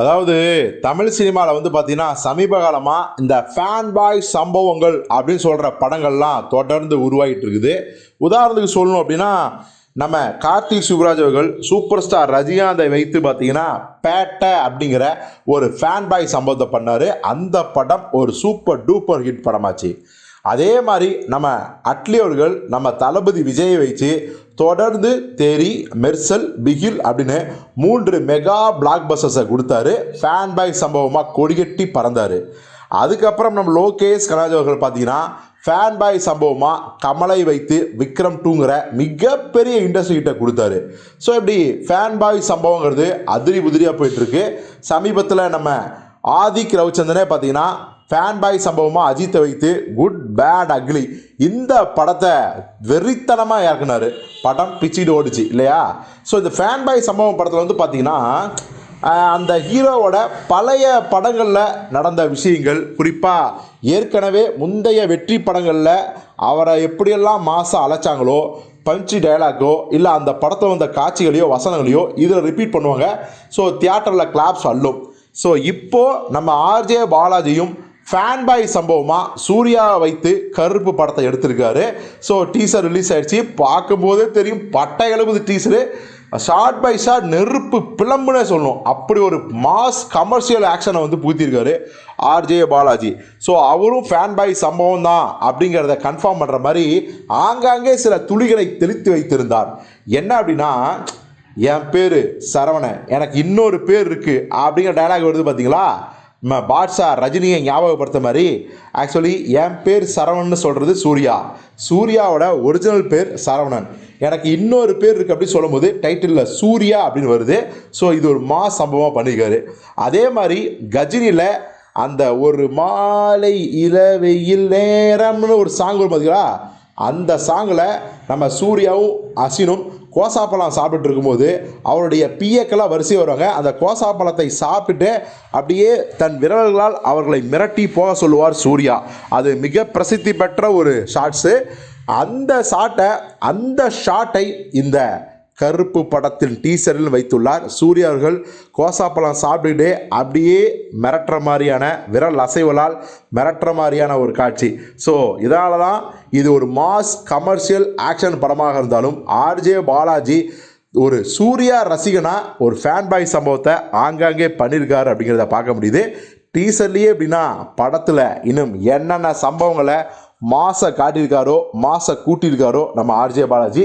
அதாவது தமிழ் சினிமாவில் வந்து பார்த்தீங்கன்னா சமீப காலமாக இந்த ஃபேன் பாய் சம்பவங்கள் அப்படின்னு சொல்கிற படங்கள்லாம் தொடர்ந்து உருவாகிட்டு இருக்குது. உதாரணத்துக்கு சொல்லணும் அப்படின்னா நம்ம கார்த்திக் சுப்ராஜ் அவர்கள் சூப்பர் ஸ்டார் ரஜினிகாந்தை வைத்து பார்த்தீங்கன்னா பேட்டை அப்படிங்கிற ஒரு ஃபேன் பாய் சம்பவத்தை பண்ணார். அந்த படம் ஒரு சூப்பர் டூப்பர் ஹிட் படமாச்சு. அதே மாதிரி நம்ம அட்லியோர்கள் நம்ம தளபதி விஜயை வைத்து தொடர்ந்து தேரி மெர்சல் பிகில் அப்படின்னு மூன்று மெகா பிளாக் பஸ்ஸஸை கொடுத்தாரு. ஃபேன் பாய் சம்பவமாக கொடிகட்டி பறந்தார். அதுக்கப்புறம் நம்ம லோகேஷ் கனாஜ் அவர்கள் பார்த்தீங்கன்னா ஃபேன் பாய் சம்பவமாக கமலை வைத்து விக்ரம் டூங்கிற மிகப்பெரிய இண்டஸ்ட்ரி கிட்ட கொடுத்தாரு. ஸோ இப்படி ஃபேன் பாய் சம்பவங்கிறது அதிரி உதிரியாக போயிட்டுருக்கு சமீபத்தில் நம்ம ஆதிக் ரவிச்சந்திரனே பார்த்தீங்கன்னா ஃபேன் பாய் சம்பவமாக அஜித்தை வைத்து குட் பேட் அக்லி இந்த படத்தை வெறித்தனமாக இறக்குனாரு. படம் பிச்சிட்டு ஓடிச்சு இல்லையா? ஸோ இந்த ஃபேன் பாய் சம்பவம் படத்தில் வந்து பார்த்திங்கன்னா அந்த ஹீரோவோட பழைய படங்களில் நடந்த விஷயங்கள் குறிப்பாக ஏற்கனவே முந்தைய வெற்றி படங்களில் அவரை எப்படியெல்லாம் மாதம் அழைச்சாங்களோ பஞ்சு டயலாக்கோ இல்லை அந்த படத்தில் வந்த காட்சிகளையோ வசனங்களையோ இதில் ரிப்பீட் பண்ணுவாங்க. ஸோ தியேட்டரில் கிளாப்ஸ் அள்ளும். ஸோ இப்போது நம்ம ஆர்ஜே பாலாஜியும் ஃபேன் பாய் சம்பவமாக சூர்யாவை வைத்து கருப்பு படத்தை எடுத்திருக்காரு. ஸோ டீசர் ரிலீஸ் ஆயிடுச்சு. பார்க்கும்போதே தெரியும் பட்டை எழுபது டீசரு ஷார்ட் பை ஷார்ட் நெருப்பு பிளம்புனே சொல்லணும். அப்படி ஒரு மாஸ் கமர்ஷியல் ஆக்ஷனை வந்து பூத்திருக்காரு ஆர்ஜே பாலாஜி. ஸோ அவரும் ஃபேன் பாய் சம்பவம் தான் அப்படிங்கிறத கன்ஃபார்ம் பண்ணுற மாதிரி ஆங்காங்கே சில துளிகளை தெளித்து வைத்திருந்தார். என்ன அப்படின்னா என் பேர் சரவணன் எனக்கு இன்னொரு பேர் இருக்குது அப்படிங்கிற டைலாக் வருது பார்த்தீங்களா பாட்ஷா ரஜினியை ஞாபகப்படுத்த மாதிரி ஆக்சுவலி என் பேர் சரவணன் சொல்கிறது சூர்யா. சூர்யாவோட ஒரிஜினல் பேர் சரவணன். எனக்கு இன்னொரு பேர் இருக்குது அப்படின்னு சொல்லும்போது டைட்டிலில் சூர்யா அப்படின்னு வருது. ஸோ இது ஒரு மா சம்பவமாக பண்ணியிருக்காரு அதே மாதிரி கஜினியில் அந்த ஒரு மாலை இளவெயில் நேரம்னு ஒரு சாங் வரும் பார்த்தீங்களா அந்த சாங்கில் நம்ம சூர்யாவும் அசினும் கோசாப்பழம் சாப்பிட்டு இருக்கும்போது அவருடைய பிஏக்கெல்லாம் வரிசை வருவாங்க. அந்த கோசாப்பழத்தை சாப்பிட்டு அப்படியே தன் விரல்களால் அவர்களை மிரட்டி போக சொல்லுவார் சூர்யா. அது மிக பிரசித்தி பெற்ற ஒரு ஷாட்ஸு அந்த ஷாட்டை அந்த ஷாட்டை இந்த கருப்பு படத்தின் டீசரில் வைத்துள்ளார். சூர்யா அவர்கள் கோசாப்பழம் சாப்பிட்டுக்கிட்டே அப்படியே மிரட்டுற மாதிரியான விரல் அசைவலால் மிரட்டுற மாதிரியான ஒரு காட்சி. ஸோ இதனால தான் இது ஒரு மாஸ் கமர்ஷியல் ஆக்ஷன் படமாக இருந்தாலும் ஆர்ஜே பாலாஜி ஒரு சூர்யா ரசிகனா ஒரு ஃபேன் பாய் சம்பவத்தை ஆங்காங்கே பண்ணியிருக்காரு அப்படிங்கிறத பார்க்க முடியுது. டீசர்லேயே அப்படின்னா படத்தில் இன்னும் என்னென்ன சம்பவங்களை மாசை காட்டியிருக்காரோ மாசை கூட்டியிருக்காரோ நம்ம ஆர்ஜே பாலாஜி